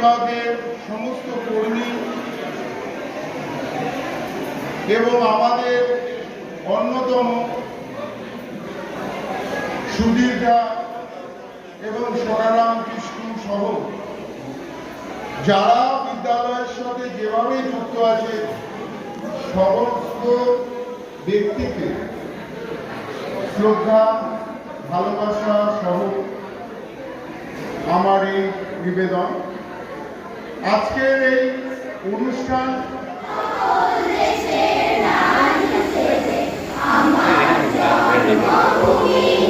বিভাগের সমস্ত কর্মী এবং আমাদের অন্যতম সুদীর্ঘা এবং সরারাম কৃষ্ণ সহ যারা বিদ্যালয়ের সাথে যেভাবে যুক্ত আছে, সমস্ত ব্যক্তিকে শ্রদ্ধা, ভালোবাসা সহ আমার এই নিবেদন। আজকের এই অনুষ্ঠান আমার জন্মভূমি